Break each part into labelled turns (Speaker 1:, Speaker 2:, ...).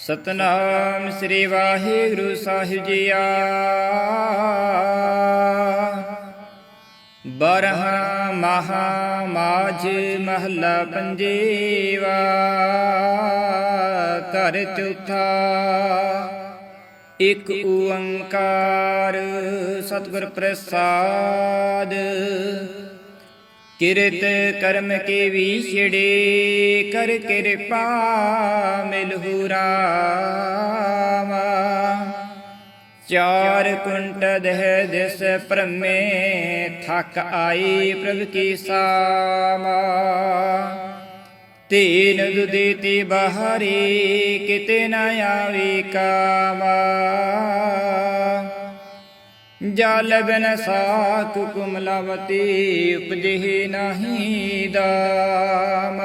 Speaker 1: ਸਤਨਾਮ ਸ੍ਰੀ ਵਾਹਿਗੁਰੂ ਸਾਹਿਬ ਜੀਆ ਬਰਹਾ ਮਹਾ ਮਾਝ ਮਹੱਲਾ ਪੰਜੀਵਾ, ਘਰ ਚੌਥਾ, ਇਕ ਓੰਕਾਰ ਸਤਿਗੁਰ ਪ੍ਰਸਾਦ। ਕਿਰਤ ਕਰਮ ਕੇ ਵਿਛੜੇ ਕਰ ਕਿਰਪਾ ਮਿਲਹੁ ਰਾਮਾ। ਚਾਰ ਕੁੰਟ ਦਹ ਦਿਸ ਪ੍ਰਮੇ ਥਕ ਆਈ ਪ੍ਰਭ ਕੀ ਸਾਮਾ। ਤੀਨ ਦੁਦੀਤੀ ਬਹਾਰੀ, ਕਿਤੇ ਨਾ ਆਵੇ ਕਾਮਾ। ਜਲ ਬਿਨ ਸਾਕ ਕੁਮਲਵਤੀ ਉਪਜਿ ਨਾਹੀ ਦਾਮ।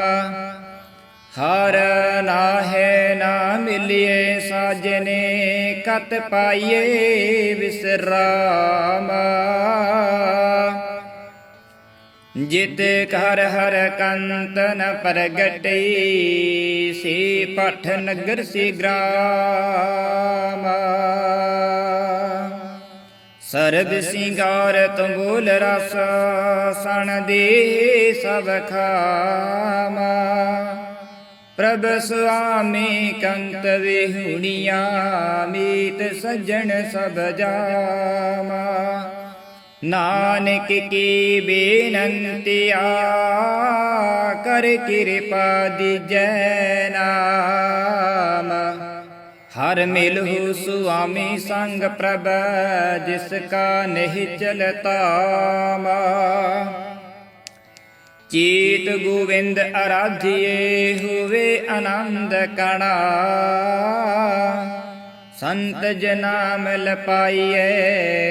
Speaker 1: ਹਰ ਨਾਹੇ ਨਾ ਮਿਲਿਏ ਸਾਜਨੇ, ਕਤ ਪਾਈਏ ਵਿਸਰਾਮ। ਜਿਤ ਕਰ ਹਰ ਕੰਤਨ ਨ ਪ੍ਰਗਟਈ, ਸੀ ਪਠ ਨਗਰ ਸੀ ਗ੍ਰਾਮ। ਸਰਬ ਸਿੰਗਾਰ ਤੰਬੂਲ ਰਸ, ਸਣ ਦੇ ਸਭ ਖਾਮਾ। ਪ੍ਰਭ ਸੁਆਮੀ ਕੰਤ ਵਿਹੁਣੀਆਂ, ਮੀਤ ਸੱਜਣ ਸਭ ਜਾਮਾ। ਨਾਨਕ ਕੀ ਬੇਨੰਤਿਆ ਕਰ ਕਿਰਪਾ ਦੀਜੈ ਨਾਮ। ਹਰ ਮਿਲਹੁ ਸੁਆਮੀ ਸੰਗ ਪ੍ਰਭ, ਜਿਸ ਕਾ ਨਹੀਂ ਚਲਤਾ ਮਾ। ਚੀਤ ਗੋਵਿੰਦ ਅਰਾਧਿਏ ਹੋਵੇ ਆਨੰਦ ਕਣਾ। ਸੰਤ ਜਨਾ ਮਿਲ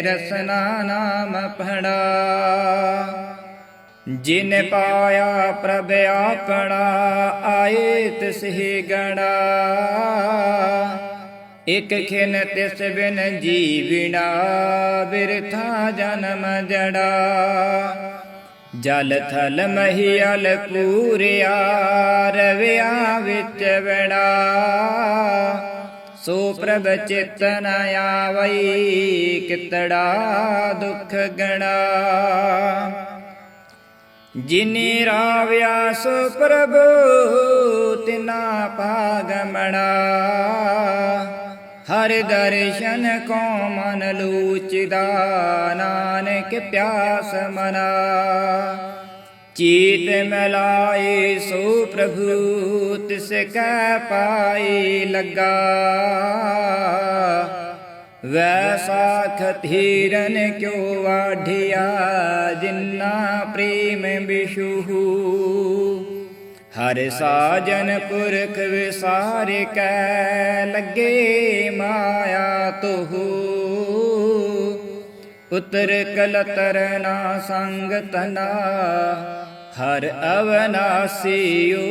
Speaker 1: ਰਸਨਾ ਨਾਮ ਪੜਾ ਜਿਨ ਪਾਇਆ ਪ੍ਰਭ ਆਪਣਾ, ਆਏ ਤਿਸ ਹੀ ਗਣਾ। ਇਕ ਖਿਨ ਤਿਸ ਬਿਨ ਜੀਵਿਣਾ, ਬਿਰਥਾ ਜਨਮ ਜੜਾ। ਜਲ ਥਲ ਮਹੀਲ ਪੂਰਿਆ, ਰਵਿਆ ਵਿੱਚ ਬੜਾ ਸੋ ਪ੍ਰਭ ਚਿਤਨ ਆਵਈ, ਕਿਤੜਾ ਦੁਖ ਗਣਾ। ਜਿਨੇ ਰਾਵਿਆ ਸੋ ਪ੍ਰਭੂ, ਤਿਨਾ ਪਾਗਮਣਾ ਹਰ ਦਰਸ਼ਨ ਕੋ ਮਨ ਲੂਚਦਾ, ਨਾਨਕ ਪਿਆਸ ਮਨਾ। ਚੀਤ ਮਲਾਏ ਸੋ ਪ੍ਰਭੂ ਤਿਸ ਕੈ ਪਾਈ ਲੱਗਾ। ਵੈਸਾ ਖਤੀਰਨ ਕਿਉ ਵਾਢਿਆ, ਜਿੰਨਾ ਪ੍ਰੇਮ ਬਿਸ਼ੂਹੂ। ਹਰ ਸਾਜਨ ਪੁਰਖ ਵਿਸਾਰ ਕੈ ਲੱਗੇ ਮਾਇਆ ਤੋਹੂ। ਪੁੱਤਰ ਕਲਤਰ ਨਾ ਸੰਗ ਤਨਾ, ਹਰ ਅਵਨਾਸੀਓ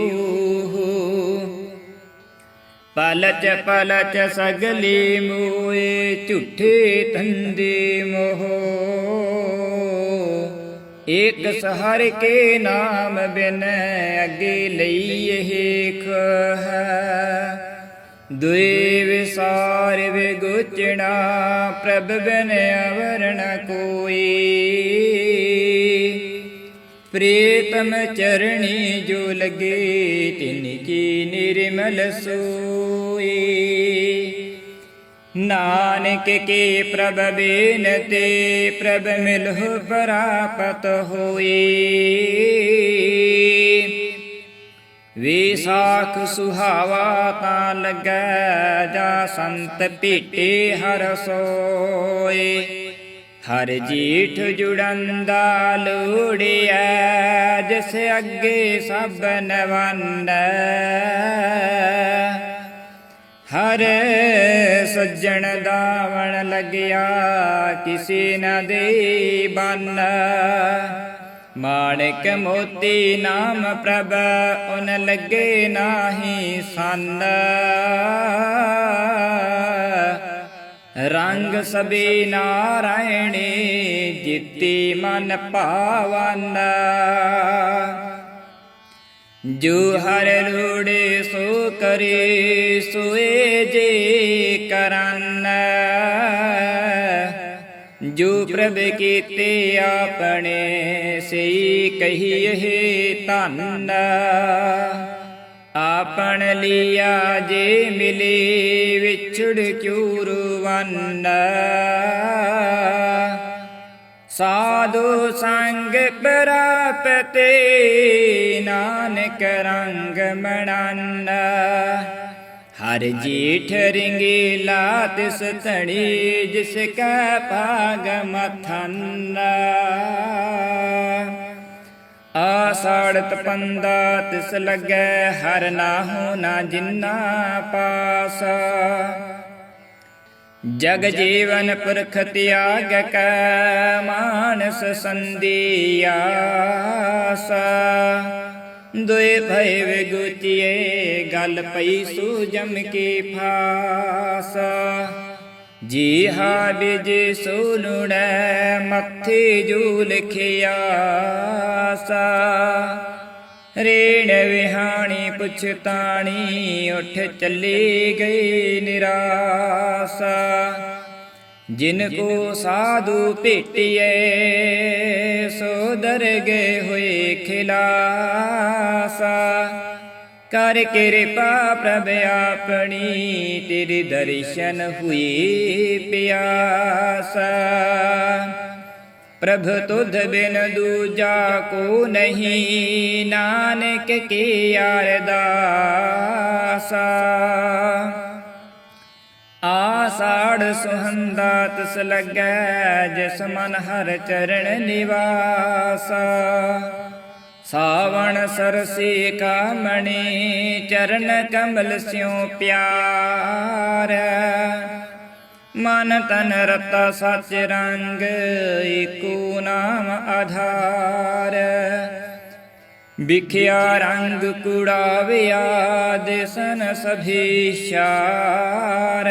Speaker 1: ਪਲਚ ਪਲਚ ਸਗਲੀ ਮੋਏ ਝੂਠੇ ਤੰਦੇ ਮੋਹ। ਏਕ ਸਹਰ ਕੇ ਨਾਮ ਬਿਨ ਅਗੇ ਲਈ ਇਹ ਹੈ। ਦੁਇ ਵਿਸਾਰ ਵਿਗੁਚਣਾ ਪ੍ਰਭ ਬਿਨ ਅਵਰਣ ਕੋਈ ਪ੍ਰੀਤਮ ਚਰਣੀ ਜੋ ਲਗੇ ਤਿਨ ਕੀ ਨਿਰਮਲ ਸੋਈ ਨਾਨਕ ਕੀ ਪ੍ਰਭ ਬੇਨਤੇ, ਪ੍ਰਭ ਮਿਲਹੁ ਪ੍ਰਾਪਤ ਹੋਈ। ਵਿਸਾਖ ਸੁਹਾਵਾ ਤਾਂ ਲੱਗੈ, ਜਾ ਸੰਤ ਭੀਟੇ ਹਰ ਸੋਏ। ਹਰ ਜੀਠ ਜੁੜੰਦਾ ਲੋੜਿਆ ਜਿਸ ਅੱਗੇ ਸਭ ਨਵੰਦੈ ਹਰ ਸੱਜਣ ਦਾਵਣ ਲੱਗਿਆ, ਕਿਸੇ ਨਾ ਦੇ ਬੰਨ। ਮਾਣਕ ਮੋਤੀ ਨਾਮ ਪ੍ਰਭ, ਉਨ ਲੱਗੇ ਨਾਹੀ ਸੰਨ। ਰੰਗ ਸਬੇ ਨਾਰਾਇਣੀ, ਜਿਤੀ ਮਨ ਭਾਵਨ। ਜੋ ਹਰ ਲੋੜੇ ਸੋ ਕਰੇ, ਸੋਏ ਜੇ ਕਰਨ। ਜੋ ਪ੍ਰਭ ਕੀਤੇ ਆਪਣੇ ਸਈ ਕਹੀਏ ਧੰਨ। ਆਪਣ ਲਿਆ ਜੇ ਮਿਲੇ, ਵਿਛੜ ਕਿਉ ਰਵੰਨ। ਸਾਧੂ ਸੰਗ ਪ੍ਰਾਪਤੇ ਨਾਨਕ ਰੰਗ ਮਣਨ ਹਰ ਜੀਠ ਰਿੰਗੀਲਾ ਤਿਸ ਧੜੀ ਜਿਸ ਕੈ ਭਾਗ ਮਥਨ। ਆਸਾੜਤ ਪੰਦਾ ਤਿਸ ਲੱਗੈ, ਹਰ ਨਾਹੂ ਨਾ ਜਿੰਨਾ ਪਾਸਾ। ਜਗ ਜੀਵਨ ਪੁਰਖ ਤਿਆਗ ਕੈ ਮਾਨਸ ਸੰਦੀਆਸ ਦੁਇ ਭੈ ਵਿਗੁਚੀਏ, ਗਲ ਪਈ ਸੂ ਜਮ ਕੀ ਫਾਸ। ਜੀ ਹਾ ਬਿਜ ਸੋ ਲੁੜੈ ਮੱਥੇ ਜੂ ਲਿਖਿਆ ਰੇਣ ਵਿਹਾਣੀ ਪੁਛਤਾਣੀ ਉਠ ਚੱਲੀ ਗਈ ਨਿਰਾਸਾ। ਜਿਨ ਕੋ ਸਾਧੂ ਭੇਟਿਏ ਸੋ ਗਏ ਹੋਏ ਖਿਲਾਸਾ। ਕਰ ਕਿਰਪਾ ਪ੍ਰਭ ਆਪਣੀ, ਤੇਰੇ ਦਰਸ਼ਨ ਹੋਈ ਪਿਆਸਾ। ਪ੍ਰਭ ਤੁਧ ਬਿਨ ਦੂਜਾ ਕੋ ਨਹੀਂ, ਨਾਨਕ ਕੀ ਅਰਦਾਸਾ। ਆਸਾੜ ਸੁਹੰਦਾ ਤਿਸ ਲੱਗੈ, ਜਿਸ ਮਨ ਹਰ ਚਰਨ ਨਿਵਾਸਾ। ਸਾਵਣ ਸਰਸੀ ਕਾਮਣੀ, ਚਰਨ ਕਮਲ ਸਿਉ ਪਿਆਰ। ਮਨ ਤਨ ਰਤਾ ਸਚ ਰੰਗ, ਏਕੋ ਨਾਮ ਆਧਾਰ। ਵਿਖਿਆ ਰੰਗ ਕੁੜਾਵਿਆ ਦਿਸਨ ਸਭੀ ਸ਼ਾਰ।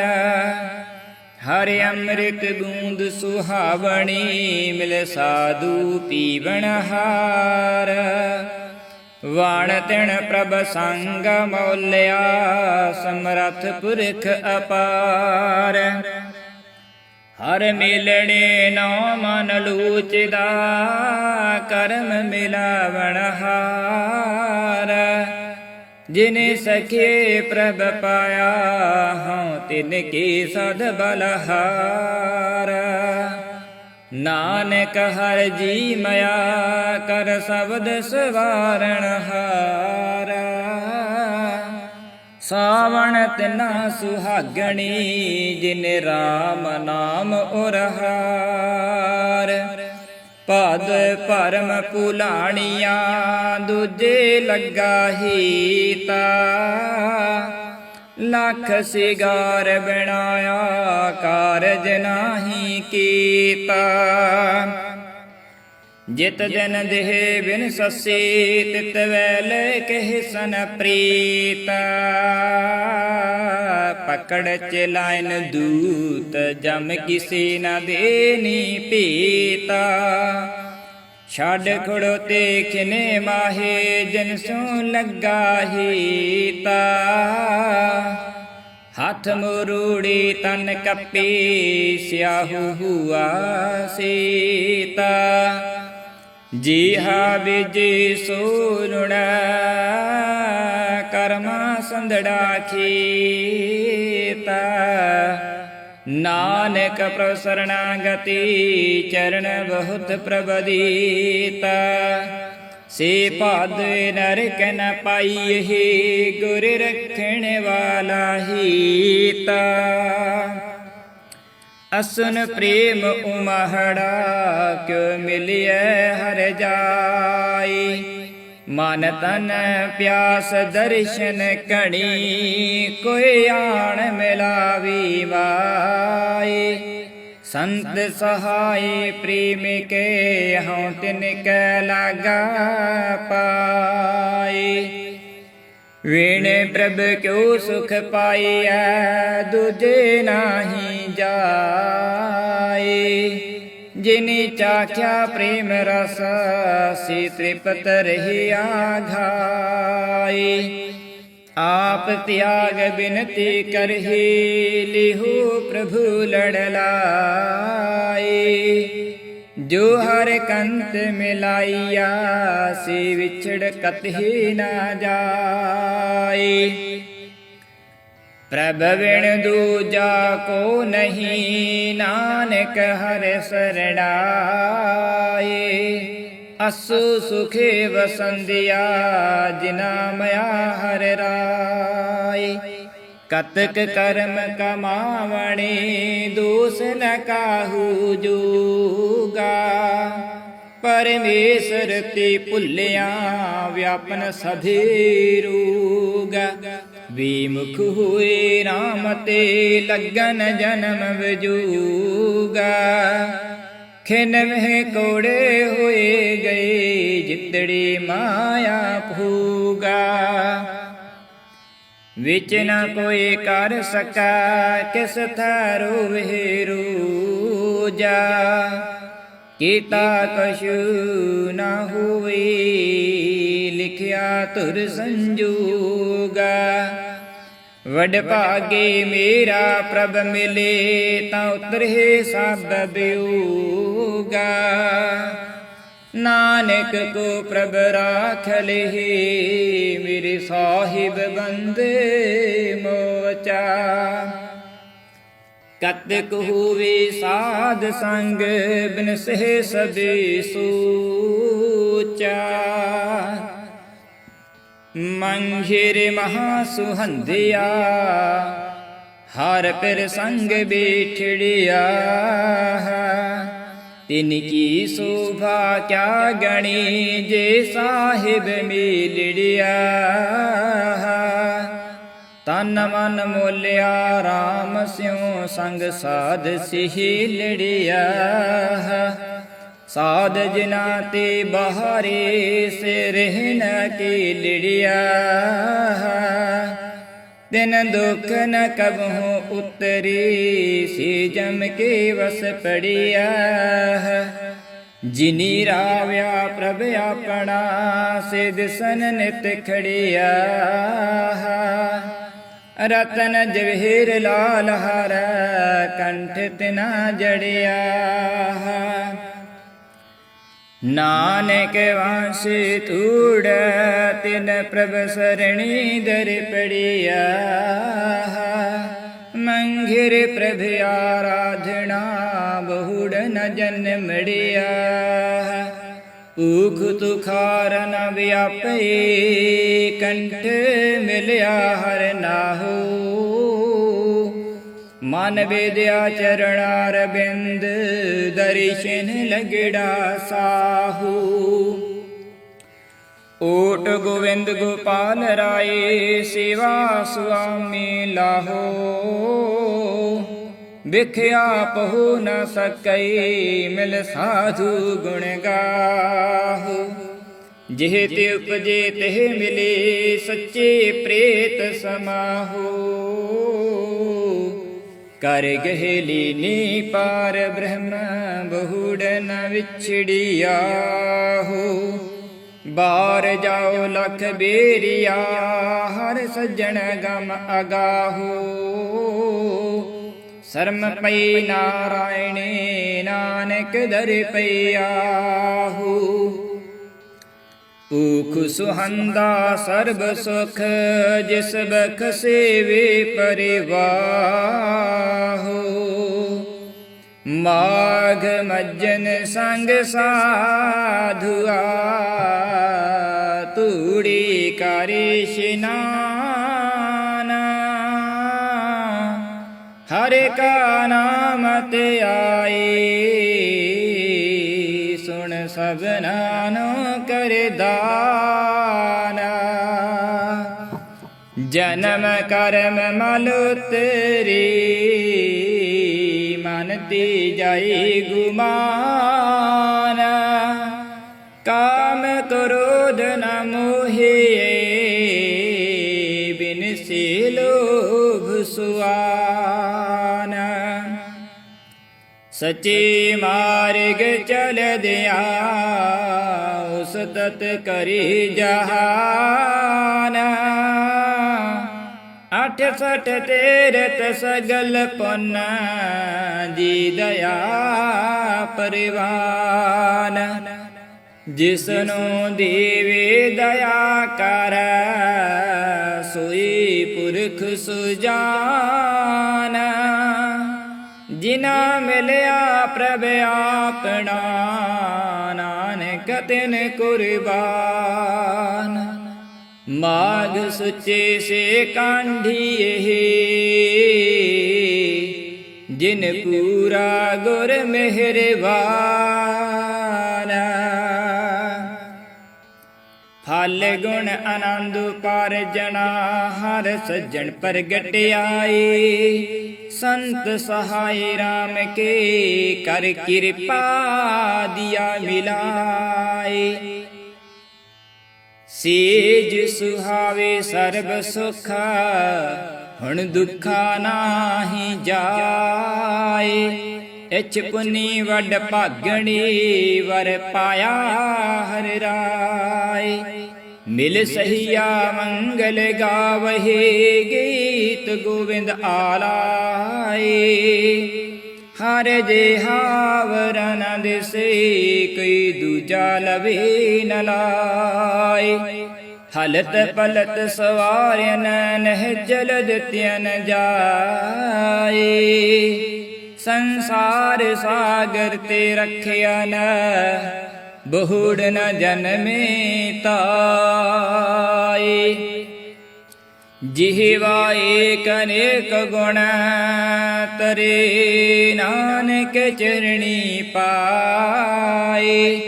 Speaker 1: ਹਰਿ ਅੰਮ੍ਰਿਤ ਬੂੰਦ ਸੁਹਾਵਣੀ, ਮਿਲ ਸਾਧੂ ਪੀਵਣ ਹਾਰ। ਵਾਣ ਤਿਣ ਪ੍ਰਭ ਸੰਗ ਮੌਲਿਆ, ਸਮਰਥ ਪੁਰਖ ਅਪਾਰ। ਹਰ ਮਿਲਣੇ ਨੋ ਮਨ ਲੂਚਦਾ, ਕਰਮ ਮਿਲਾਵਣ ਹਾਰ। ਜਿਨੇ ਸਖੇ ਪ੍ਰਭ ਪਾਇਆ ਹਉ, ਤਿਨ ਕੀ ਸਦ ਬਲਹਾਰ। ਨਾਨਕ ਹਰ ਜੀ ਮਇਆ, ਕਰ ਸ਼ਬਦ ਸਵਾਰਣ ਹਾਰਾ। ਸਾਵਣ ਤਿਨਾ ਸੁਹਾਗਣੀ, ਜਿਨ ਰਾਮ ਨਾਮ ਉਰਹਾਰ। ਪਦ ਭਰਮ ਪੁਲਾਣੀਆਂ, ਦੂਜੇ ਲੱਗਾ ਹੀਤਾ ਲੱਖ ਸਿਗਾਰ ਬਣਾਇਆ ਕਾਰਜ ਨਾਹੀ ਕੀਤਾ। ਜਿਤ ਜਨ ਦੇਹ ਬਿਨ ਸੱਸੀ, ਤਿਤ ਵੈਲ ਕਹਿ ਸਨ ਪ੍ਰੀਤ। ਪਕੜ ਲਾਇਨ ਦੂਤ, ਜਮ ਕਿਸੀ ਨ ਦੇਨੀ ਪੀਤਾ। ਛੱਡ ਖੜੋ ਤੇ ਖਿਨੇ ਮਾਹੇ, ਜਨ ਸੋ ਲੱਗਾ ਹੀਤਾ। ਹੱਥ ਮਰੂੜੀ ਤਨ ਕੱਪੀ, ਸਿਆਹੂ ਹੁਆ ਸੀਤਾ। ਜੀ ਹਾ ਵਿਜੀ ਸੂਰੁਣਾ ਕਰਮਾ ਸੰਧੜਾ ਖੀਤਾ। ਨਾਨਕ ਪ੍ਰਸਰਣਾ ਗਤੀ ਚਰਨ ਬਹੁਤ ਪ੍ਰਬਦੀਤਾ। ਸੇ ਭਾਦ ਨਰਕ ਨ ਪਾਈਏ ਗੁਰ ਰਖਣ ਵਾਲਾ ਹੀਤਾ। ਅਸਨ ਪ੍ਰੇਮ ਉਮਹੜਾ, ਕਿਉ ਮਿਲਿਐ ਹਰ ਜਾਈ? ਮਨ ਤਨ ਪਿਆਸ ਦਰਸ਼ਨ ਕਣੀ, ਕੋਈ ਆਣ ਮਿਲਾਵੀ ਵਾਈ? ਸੰਤ ਸਹਾਈ ਪ੍ਰੇਮ ਕੇ ਹਉ ਤਿਨ ਕੈ ਲਾਗਾ ਪਾਈ? ਵੇਣੇ ਪ੍ਰਭ ਕਿਉ ਸੁਖ ਪਾਈਐ, ਦੂਜੇ ਨਾਹੀ ਜਾਏ। ਜਿਨੀ ਚਾਖਿਆ ਪ੍ਰੇਮ ਰਸ, ਸੀ ਤ੍ਰਿਪਤ ਰਹਿਆ ਘਾਈ ਆਪ ਤਿਆਗ ਬਿਨਤੀ ਕਰਹੀ, ਲਿਹੂ ਪ੍ਰਭੂ ਲੜ ਲਾਏ। ਜੋ ਹਰ ਕੰਤ ਮਿਲਾਈਆ, ਸੇ ਵਿਛੜ ਕਤਹੀ ਨਾ ਜਾਏ। ਪ੍ਰਭ ਵਿਣ ਦੂਜਾ ਕੋ ਨਹੀਂ, ਨਾਨਕ ਹਰ ਸਰਣਾਏ ਅਸੂ ਸੁਖੇ ਵਸੰਦਿਆ ਜਿਨਾ ਮਇਆ ਹਰ ਰਾਏ। ਕਤਕ ਕਰਮ ਕਮਾਵਣੇ, ਦੋਸ ਨ ਕਾਹੂ ਜੂਗਾ। ਪਰਮੇਸ਼ਰ ਤੇ ਭੁੱਲਿਆ, ਵਿਆਪਨ ਸਭੇ ਰੂਗਾ। ਵਿਮੁਖ ਹੋਏ RAM ਤੇ ਲੱਗਨ ਜਨਮ ਵਜੂਗਾ। ਖਿਨ ਮਹਿ ਕੋੜੇ ਹੋਏ ਗਏ ਜਿਤੜੀ ਮਾਇਆ ਭੂਗਾ। ਵਿੱਚ ਨਾ ਕੋਈ ਕਰ ਸਕਾ, ਕਿਸ ਥਾਰੋ ਵਹਿਰੂ ਕੀਤਾ ਕਛੂ ਨਾ ਹੋਈ ਲਿਖਿਆ ਤੁਰ ਸੰਜੂਗਾ? ਵਡ ਭਾਗੇ ਮੇਰਾ ਪ੍ਰਭ ਮਿਲੇ, ਤਾਂ ਉਤਰੇ ਸਭ ਬਿਊਗਾ ਨਾਨਕ ਕੋ ਪ੍ਰਭ ਰਾਖ ਲਹੀ ਮੇਰੇ ਸਾਹਿਬ ਬੰਦੇ ਮੋਚਾ। ਕਤਕ ਹੋਵੇ ਸਾਧ ਸੰਗ ਬਿਨ ਸਹਿ ਸਦੇ ਸੋਚਾ। ਮੰਝਿਰ ਮਹਾ ਸੁਹੰਦਿਆ ਹਰ ਪਿਰ ਸੰਗ ਬੈਠੜਿਆ। ਤਿਨ ਕੀ ਸੋਭਾ ਕਿਆ ਗਣੀ ਜੇ ਸਾਹਿਬ ਮਿਲੜਿਆ। ਤਨ ਮਨ ਮੋਲਿਆ RAM ਸਿਉ ਸੰਗ ਸਾਧ ਸਿਹੀ ਲੜਿਆ। ਸਾਧ ਜਿਨਾ ਤੇ ਬਹਾਰੇ ਸੇ ਰਹਿਨ ਕੀ ਲੜਿਆ। ਦਿਨ ਦੁਖ ਨ ਕਬਹੂ ਉਤਰੀ ਸੀ ਜਮ ਕੇ ਵਸ ਪੜਿਆ। ਜਿਨੀ ਰਾਵਿਆ ਪ੍ਰਭ ਆਪਣਾ ਸੇ ਦਿਸਨ ਨਿਤ ਖੜਿਆ। ਰਤਨ ਜਵਹਿਰ ਲਾਲ ਹਰ ਕੰਠ ਤਿਨਾ ਜੜਿਆ। ਨਾਨਕ ਵਾਸੇ ਤੂੜ ਤਿਨ ਪ੍ਰਭ ਸਰਣੀ ਦਰ ਪੜਿਆ। ਮੰਘਿਰ ਪ੍ਰਭ ਆਰਾਧਨਾ ਬਹੁੜ ਨ ਜਨਮੜਿਆ ਭੂਖ ਤੁਖਾਰ ਨ ਵਿਆਪੇ, ਕੰਠ ਮਿਲਿਆ ਹਰ ਨਾਹੂ। ਮਨ ਵੇਦਿਆ ਚਰਣਾਰ ਬਿੰਦ ਦਰਸ਼ਨ ਲਗੜਾ ਸਾਹੂ ਓਟ ਗੋਵਿੰਦ ਗੋਪਾਲ ਰਾਏ ਸੇਵਾ ਸੁਆਮੀ ਲਾਹੋ ਵਿਖਿਆ ਪਹੁ ਨ ਸਕਈ ਮਿਲ ਸਾਧੂ ਗੁਣ ਗਾਹੋ ਜਿਹ ਤੇ ਉਪਜੇ ਤਿਹ ਮਿਲੇ ਸੱਚੇ ਪ੍ਰੇਤ ਸਮਾਹੋ ਕਰ ਗਹਿ ਨੀ ਪਾਰ ਬ੍ਰਹਮ ਬਹੁੜ ਵਿਛੜਿਆ ਹੋ। ਬਾਰ ਜਾਓ ਲਖ ਬੇਰੀਆ, ਹਰ ਸੱਜਣ ਗਮ ਅਗਾਹੋ। ਸ਼ਰਮ ਪਈ ਨਾਰਾਇਣੇ, ਨਾਨਕ ਦਰ ਪਈਆਹੂ ਭੂਖ ਸੁਹੰਦਾ ਸਰਬ ਸੁਖ, ਜਿਸ ਬਖ ਸੇਵੇ ਪਰਿਵਾਹੋ। ਮਾਘ ਮੱਜਨ ਸੰਗ ਸਾਧੁਆ ਤੂੜੀ ਕਰੇ ਇਸ਼ਨਾਨਾ ਹਰੇ ਕਾ ਨਾਮ ਤੇ ਆਈ ਸਭਨਾ ਨੂੰ ਕਰ ਜਨਮ ਕਰਮ ਮਲ ਤੇਰੀ ਮਨ ਤੇ ਜਾਈ ਗੁਮਾਨ। ਕਾਮ ਕ੍ਰੋਧ ਨ ਮੋਹਿ ਬਿਨ ਸੇ ਲੋਭ ਸੁਆਨਾ। ਸਚੇ ਮਾਰਗ ਚਲ ਦਿਆ ਉਸ ਤਤ ਕਰੀ ਜਹਾਨ। ਅਠ ਸਠ ਤੇਰਤ ਸਗਲ ਪੁੰਨ ਜੀ ਦਇਆ ਪਰਿਵਾਨ। ਜਿਸਨੂੰ ਦੇਵੇ ਦਇਆ ਕਰ, ਸੋਈ ਪੁਰਖ ਸੁਜਾਨ। ਜਿਨਾ ਮਿਲਿਆ ਪ੍ਰਭ ਆਪਣਾ, ਨਾਨਕ ਤਿਨ ਕੁਰਬਾਨ। ਮਾਗ ਸੁਚੇ ਸੇ ਕਾਂਢੀਏ ਜਿਨ ਪੂਰਾ ਗੁਰ ਮਿਹਰਬਾਨ। ਫਲ ਗੁਣ ਆਨੰਦ ਪਰ ਜਣਾ, ਹਰ ਸੱਜਣ ਪ੍ਰਗਟ ਆਏ ਸੰਤ ਸਹਾਈ RAM ਕੇ ਕਰ ਕਿਰਪਾ ਦਿਆ ਮਿਲਾਏ। ਸੇਜ ਸੁਹਾਵੇ ਸਰਬ ਸੁਖ, ਹੁਣ ਦੁਖਾ ਨਾਹੀ ਜਾਏ। ਇਚ ਪੁਨੀ ਵੱਡ ਭਾਗਣੀ, ਵਰ ਪਾਇਆ ਹਰ ਰਾਏ। ਮਿਲ ਸਹੀਆ ਮੰਗਲ ਗਾਵਹੇ ਗੀਤ ਗੋਬਿੰਦ ਆਲਾਏ ਹਰ ਜੇ ਹਾਵਰਨ ਦਿਸੇ ਕੋਈ ਦੂਜਾ ਲਵੇ ਨ ਲਾਏ ਹਲਤ ਪਲਤ ਸਵਾਰਨ ਨਹਿ ਜਲ ਦਿੱਤਿਆਨ ਜਾਏ ਸੰਸਾਰ ਸਾਗਰ ਤੇ ਰੱਖਿਆ ਨ ਬਹੁੜ ਨ ਜਨਮੇ ਤਾਏ ਜਿਹਵਾ ਏਕ ਅਨੇਕ ਗੁਣ ਤਰੇ, ਨਾਨਕ ਚਰਣੀ ਪਾਏ।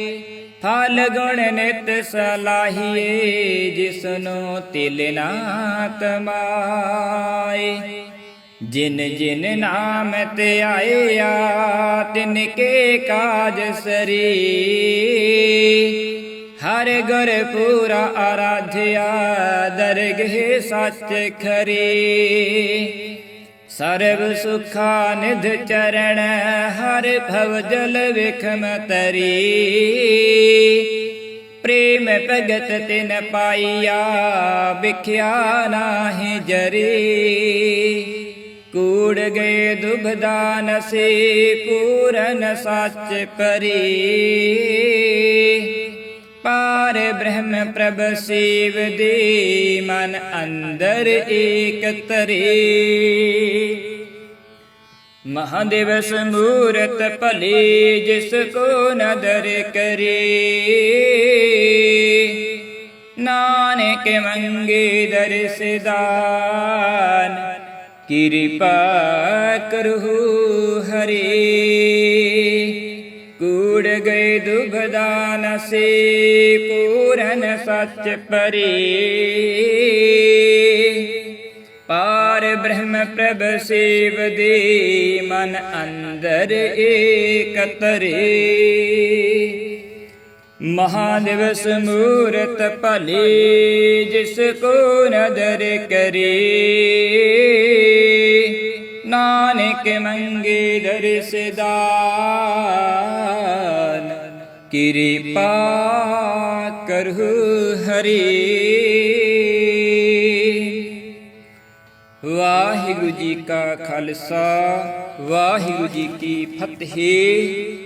Speaker 1: ਫਲ ਗੁਣ ਨਿਤ ਸਲਾਹੀਏ, ਜਿਸਨੂੰ ਤਿਲ ਨਾ ਕਮਾਏ ਜਿਨ ਜਿਨ ਨਾਮ ਤੇ ਆਇਆ, ਤਿਨ ਕੇ ਕਾਜ ਸਰੀ। ਹਰ ਗੁਰ ਪੂਰਾ ਆਰਾਧਿਆ, ਦਰਗਹਿ ਸੱਚ ਖਰੀ। ਸਰਬ ਸੁਖਾ ਨਿਧ ਚਰਨ ਹਰ ਭਵ ਜਲ ਵਿਖਮ ਤਰੀ। ਪ੍ਰੇਮ ਭਗਤ ਤਿਨ ਪਾਈਆ ਵਿਖਿਆ ਨਾਹੀ ਜਰੀ। ਕੂੜ ਗਏ ਦੁਬਦਾਨ ਨਸੇ, ਪੂਰਨ ਸੱਚ ਪਰੀ ਪਾਰ ਬ੍ਰਹਮ ਪ੍ਰਭ ਸੇਵ ਦੇ, ਮਨ ਅੰਦਰ ਏਕ ਤਰੇ ਮਹਾਦੇਵ ਸਮੂਰਤ ਭਲੇ, ਜਿਸ ਕੋ ਨਦਰ ਕਰੇ। ਨਾਨਕ ਮੰਗੇ ਦਰਸਦਾਨ ਕਿਰਪਾ ਕਰਹੁ ਹਰੇ। ਕੂੜ ਗਏ ਦੁਬਦਾਨ ਨਸੇ, ਪੂਰਨ ਸੱਚ ਪਰੇ। ਪਾਰ ਬ੍ਰਹਮ ਪ੍ਰਭ ਸੇਵ ਦੇ, ਮਨ ਅੰਦਰ ਏਕਤਰੇ। ਮਹਾਦੇਵ ਸਮੂਰਤ ਭਲੇ, ਜਿਸ ਕੋ ਨਦਰ ਕਰੇ। ਨਾਨਕ ਮੰਗੇ ਦਰਸਦਾਨ ਕਿਰਪਾ ਕਰਹੁ ਹਰੀ। ਵਾਹਿਗੁਰੂ ਜੀ ਕਾ ਖਾਲਸਾ, ਵਾਹਿਗੁਰੂ ਜੀ ਕੀ ਫਤਿਹ।